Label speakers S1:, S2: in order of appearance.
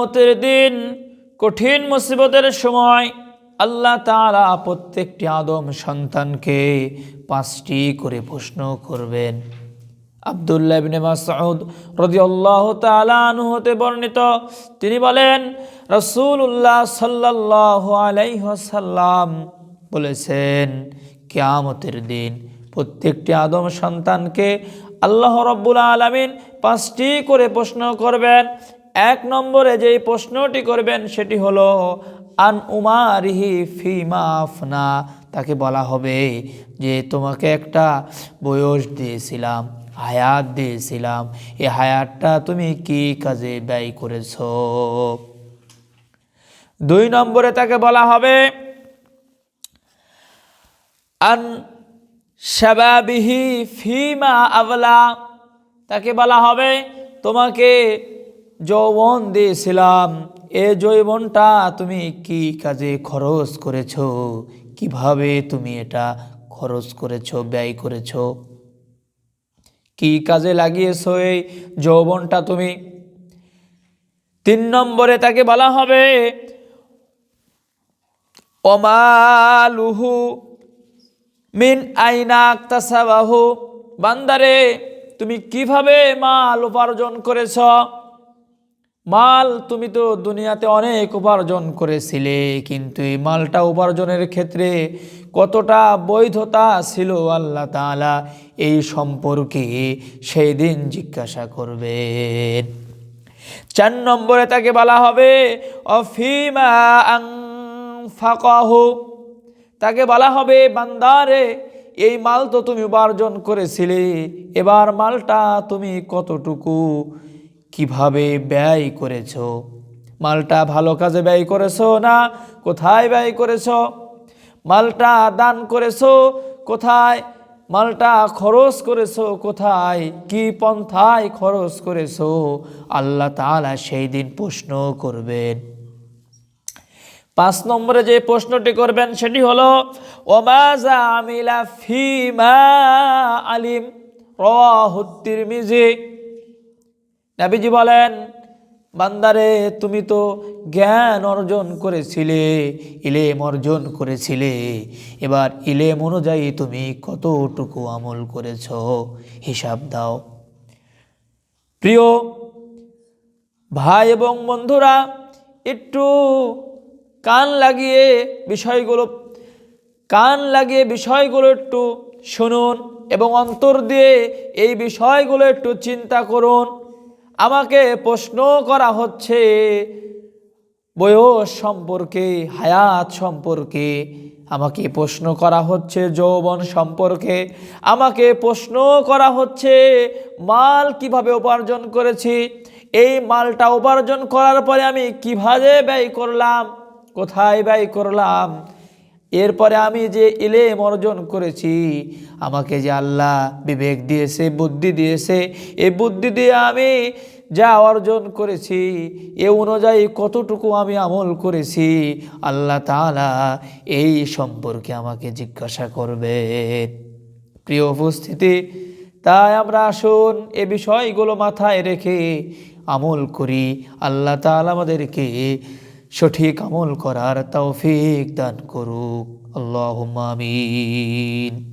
S1: মতের দিন কঠিন মুসিবতের সময় আল্লাহ তাআলা প্রত্যেকটি আদম সন্তানকে পাঁচটি করে প্রশ্ন করবেন। আবদুল্লাহ হতে বর্ণিত, তিনি বলেন, রাসূলুল্লাহ সাল্লাল্লাহু বলেছেন, কিয়ামতের দিন প্রত্যেকটি আদম সন্তানকে আল্লাহ রব্বুল আলামিন পাঁচটি করে প্রশ্ন করবেন। এক নম্বরে যেই প্রশ্নটি করবেন সেটি হলো, আন উমারিহি ফিমা আফনা? তাকে বলা হবে যে, তোমাকে একটা বয়স দিয়েছিলাম, হায়াত দিয়েছিলাম এই হায়াতটা তুমি কি কাজে ব্যয় করেছ? দুই নম্বরে তাকে বলা হবে, আন শাবাবিহি ফিমা আবলা? তাকে বলা হবে, তোমাকে যৌবন দিয়েছিলাম। এ যৌবনটা তুমি কি কাজে খরচ করেছ? কীভাবে তুমি এটা খরচ করেছ, ব্যয় করেছ? কি কাজে লাগিয়েছ এই যৌবনটা তুমি? তিন নম্বরে তাকে বলা হবে অমালুহু মিন আইনা বান্দারে, তুমি কীভাবে মাল উপার্জন করেছ? মাল তুমি তো দুনিয়াতে অনেক উপার্জন করেছিলে, কিন্তু এই মালটা উপার্জনের ক্ষেত্রে কতটা বৈধতা ছিল আল্লাহ তাআলা এই সম্পর্কে সেই দিন জিজ্ঞাসা করবেন। চার নম্বরে তাকে বলা হবে, অফিমা আং ফাকাহু তাকে বলা হবে, বান্দারে, এই মাল তো তুমি উপার্জন করেছিলে, এবার মালটা তুমি কতটুকু কীভাবে ব্যয় করেছ? মালটা ভালো কাজে ব্যয় করেছ না কোথায় ব্যয় করেছ? মালটা দান করেছ কোথায়? মালটা খরচ করেছ কোথায়? কি পন্থায় খরচ করেছ? আল্লাহ তাআলা সেই দিন প্রশ্ন করবেন। পাঁচ নম্বরে যে প্রশ্নটি করবেন সেটি হলো ওমাজা আমিলা ফিমা আলিম? রাহুত্তির মিজি নাবিজি বলেন, বান্দারে, তুমি তো জ্ঞান অর্জন করেছিলে, ইলেম অর্জন করেছিলে। এবার ইলেম অনুযায়ী তুমি কতটুকু আমল করেছ? হিসাব দাও। প্রিয় ভাই এবং বন্ধুরা, একটু কান লাগিয়ে বিষয়গুলো, কান লাগিয়ে বিষয়গুলো একটু শুনুন এবং অন্তর দিয়ে এই বিষয়গুলো একটু চিন্তা করুন। আমাকে প্রশ্ন করা হচ্ছে, বয়স সম্পর্কে, হায়াত সম্পর্কে আমাকে প্রশ্ন করা হচ্ছে, যৌবন সম্পর্কে আমাকে প্রশ্ন করা হচ্ছে, মাল কীভাবে উপার্জন করেছি? এই মালটা উপার্জন করার পরে আমি কীভাবে ব্যয় করলাম? কোথায় ব্যয় করলাম? এরপরে আমি যে ইলেম অর্জন করেছি, আমাকে যে আল্লাহ বিবেক দিয়েছে, বুদ্ধি দিয়েছে এই বুদ্ধি দিয়ে আমি যা অর্জন করেছি, এ অনুযায়ী কতটুকু আমি আমল করেছি, আল্লাহ তাআলা এই সম্পর্কে আমাকে জিজ্ঞাসা করবে। প্রিয় উপস্থিতি, তাই আমরা আসুন এ বিষয়গুলো মাথায় রেখে আমল করি। আল্লাহ তাআলা আমাদেরকে সঠিক আমল করার তৌফিক দান করুক। আল্লাহ আমিন।